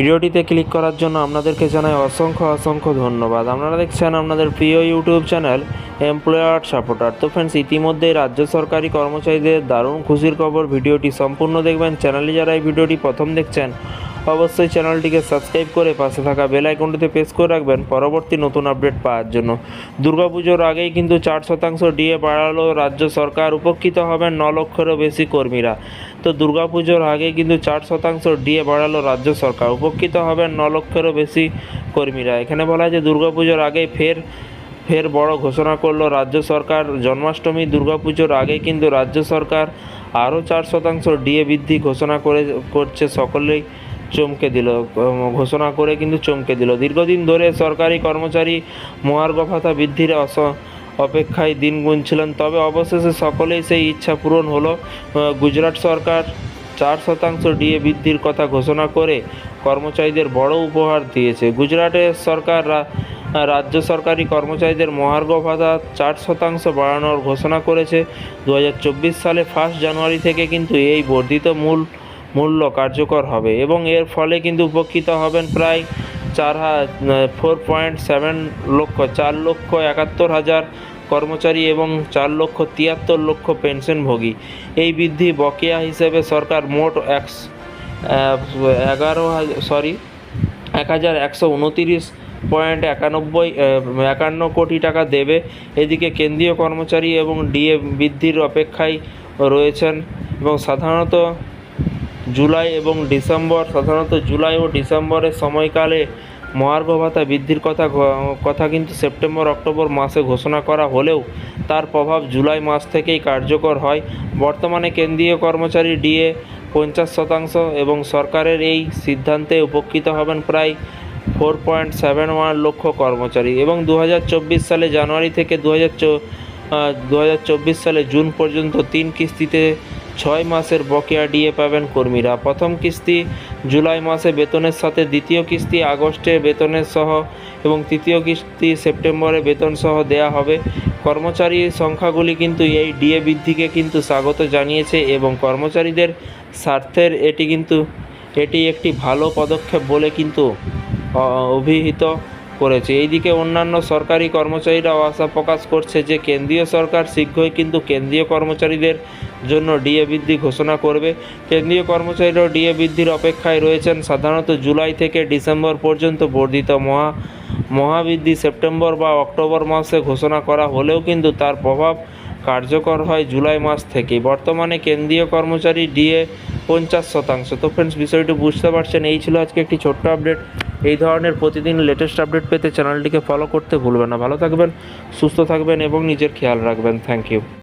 ভিডিওটিতে ক্লিক করার জন্য আপনাদেরকে জানাই অসংখ্য অসংখ্য ধন্যবাদ। আপনারা দেখছেন আপনাদের প্রিয় ইউটিউব চ্যানেল এমপ্লয়ার সাপোর্টার। তো ফ্রেন্ডস ইতিমধ্যেই রাজ্য সরকারি কর্মচারীদের দারুণ খুশির খবর, ভিডিওটি সম্পূর্ণ দেখবেন। চ্যানেলে যারা এই ভিডিওটি প্রথম দেখছেন অবশ্যই চ্যানেলটিকে সাবস্ক্রাইব করে পাশে থাকা বেল আইকনটিতে প্রেস করে রাখবেন পরবর্তী নতুন আপডেট পাওয়ার জন্য। দুর্গাপুজোর আগেই কিন্তু চার শতাংশ ডিএ বাড়ালো রাজ্য সরকার, উপকৃত হবেন ন লক্ষেরও বেশি কর্মীরা। তো দুর্গাপুজোর আগে কিন্তু চার শতাংশ ডিএ বাড়ালো রাজ্য সরকার, উপকৃত হবেন ন লক্ষেরও বেশি কর্মীরা। এখানে বলা হয় যে দুর্গাপুজোর আগে ফের ফের বড় ঘোষণা করল রাজ্য সরকার। জন্মাষ্টমী, দুর্গাপুজোর আগে কিন্তু রাজ্য সরকার আরও চার শতাংশ ডিএ বৃদ্ধি ঘোষণা করে, করছে সকলেই। চমকে দিল ঘোষণা করে কিন্তু চমকে দিল। দীর্ঘদিন ধরে সরকারি কর্মচারী মহার্ঘ ভাতা বৃদ্ধির অস, অপেক্ষায় দিন গুনছিলেন। তবে অবশেষে সকলেই সেই ইচ্ছা পূরণ হলো। গুজরাট সরকার চার শতাংশ ডিএ বৃদ্ধির কথা ঘোষণা করে কর্মচারীদের বড় উপহার দিয়েছে। গুজরাটের সরকার রাজ্য সরকারি কর্মচারীদের মহার্ঘ ভাতা চার শতাংশ বাড়ানোর ঘোষণা করেছে। দু হাজার চব্বিশ সালে ফার্স্ট জানুয়ারি থেকে কিন্তু এই বর্ধিত মূল মূল্য কার্যকর হবে এবং এর ফলে কিন্তু উপকৃত হবেন প্রায় চার ফোর পয়েন্ট সেভেন লক্ষ, চার লক্ষ একাত্তর হাজার কর্মচারী এবং চার লক্ষ তিয়াত্তর লক্ষ পেনশনভোগী। এই বৃদ্ধি বকেয়া হিসেবে সরকার মোট একশ এগারো সরি এক হাজার একশো উনতিরিশ পয়েন্ট একানব্বই একান্ন কোটি টাকা দেবে। এদিকে কেন্দ্রীয় কর্মচারী এবং ডিএ বৃদ্ধির অপেক্ষায় রয়েছেন এবং সাধারণত জুলাই এবং ডিসেম্বর, সাধারণত জুলাই ও ডিসেম্বরের সময়কালে মহার্ঘ ভাতা বৃদ্ধির কথা কথা কিন্তু সেপ্টেম্বর, অক্টোবর মাসে ঘোষণা করা হলেও তার প্রভাব জুলাই মাস থেকেই কার্যকর হয়। বর্তমানে কেন্দ্রীয় কর্মচারী ডিএ পঞ্চাশ শতাংশ এবং সরকারের এই সিদ্ধান্তে উপকৃত হবেন প্রায় ফোর পয়েন্ট সেভেন ওয়ান লক্ষ কর্মচারী এবং দু হাজার চব্বিশ সালে জানুয়ারি থেকে দু দু সালে জুন পর্যন্ত তিন কিস্তিতে ছয় মাসের বকেয়া ডিএ পাবেন কর্মীরা। প্রথম কিস্তি জুলাই মাসে বেতনের সাথে দ্বিতীয় কিস্তি আগস্টে বেতনের সহ এবং তৃতীয় কিস্তি সেপ্টেম্বরে বেতন সহ দেয়া হবে। কর্মচারী সংখ্যাগুলি কিন্তু এই ডিএ বৃদ্ধিকে কিন্তু স্বাগত জানিয়েছে এবং কর্মচারীদের স্বার্থের এটি কিন্তু, এটি একটি ভালো পদক্ষেপ বলে কিন্তু অভিহিত করেছে। এইদিকে অন্যান্য সরকারি কর্মচারীরাও আশা প্রকাশ করছে যে, কেন্দ্রীয় সরকার শীঘ্রই কিন্তু কেন্দ্রীয় কর্মচারীদের জন্য ডিএ বৃদ্ধি ঘোষণা করবে। কেন্দ্রীয় কর্মচারীরাও ডিএ বৃদ্ধির অপেক্ষায় রয়েছেন। সাধারণত জুলাই থেকে ডিসেম্বর পর্যন্ত বর্ধিত মহা, মহাবৃদ্ধি সেপ্টেম্বর বা অক্টোবর মাসে ঘোষণা করা হলেও কিন্তু তার প্রভাব কার্যকর হয় জুলাই মাস থেকে। বর্তমানে কেন্দ্রীয় কর্মচারী ডিএ পঞ্চাশ শতাংশ। তো ফ্রেন্ডস বিষয়টি বুঝতে পারছেন। এই ছিল আজকে একটি ছোট্ট আপডেট এই ধরনের প্রতিদিন লেটেস্ট আপডেট পেতে চ্যানেলটিকে ফলো করতে ভুলবেন না। ভালো থাকবেন, সুস্থ থাকবেন এবং নিজের খেয়াল রাখবেন। Thank you